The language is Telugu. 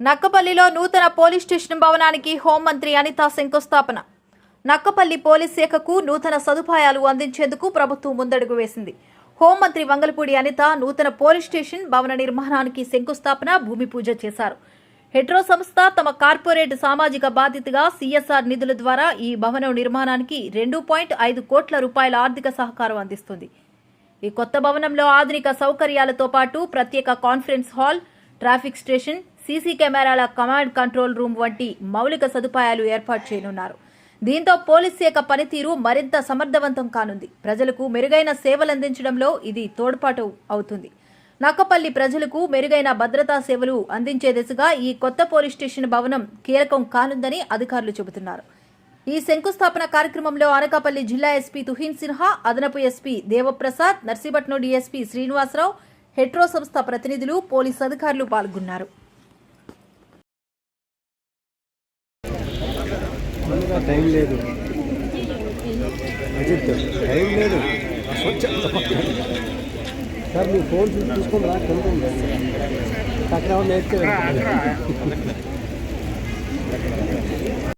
నక్కపల్లిలో నూతన పోలీస్ స్టేషన్ భవనానికి హోంమంత్రి అనిత శంకుస్థాపన. నక్కపల్లి పోలీస్ శాఖకు నూతన సదుపాయాలు అందించేందుకు ప్రభుత్వం ముందడుగు వేసింది. హోంమంత్రి వంగలపూడి అనిత నూతన పోలీస్ స్టేషన్ భవన నిర్మాణానికి శంకుస్థాపన భూమి పూజ చేశారు. హెట్రో సంస్థ తమ కార్పొరేట్ సామాజిక బాధ్యతగా సీఎస్ఆర్ నిధుల ద్వారా ఈ భవనం నిర్మాణానికి రెండు పాయింట్ ఐదు కోట్ల రూపాయల ఆర్థిక సహకారం అందిస్తుంది. ఈ కొత్త భవనంలో ఆధునిక సౌకర్యాలతో పాటు ప్రత్యేక conference hall traffic station CC కెమెరాల కమాండ్ కంట్రోల్ రూమ్ వంటి మౌలిక సదుపాయాలు ఏర్పాటు చేయనున్నారు. దీంతో పోలీస్ శాఖ పనితీరు మరింత సమర్థవంతం కానుంది. ప్రజలకు మెరుగైన సేవలందించడంలో ఇది తోడ్పాటు అవుతుంది. నక్కపల్లి ప్రజలకు మెరుగైన భద్రతా సేవలు అందించే దిశగా ఈ కొత్త పోలీస్ స్టేషన్ భవనం కీలకం కానుందని అధికారులు చెబుతున్నారు. ఈ శంకుస్థాపన కార్యక్రమంలో అనకాపల్లి జిల్లా ఎస్పీ తుహిన్ సిన్హా అదనపు ఎస్పీ దేవప్రసాద్ నర్సీపట్నం డీఎస్పీ శ్రీనివాసరావు హెట్రో సంస్థ ప్రతినిధులు పోలీసు అధికారులు పాల్గొన్నారు. టైం లేదు. అజిత్ టైం లేదు. సార్ మీ ఫోన్ చూసి చూసుకొని రా కింద ఉంది అక్కడ నేర్చుకోవాలి.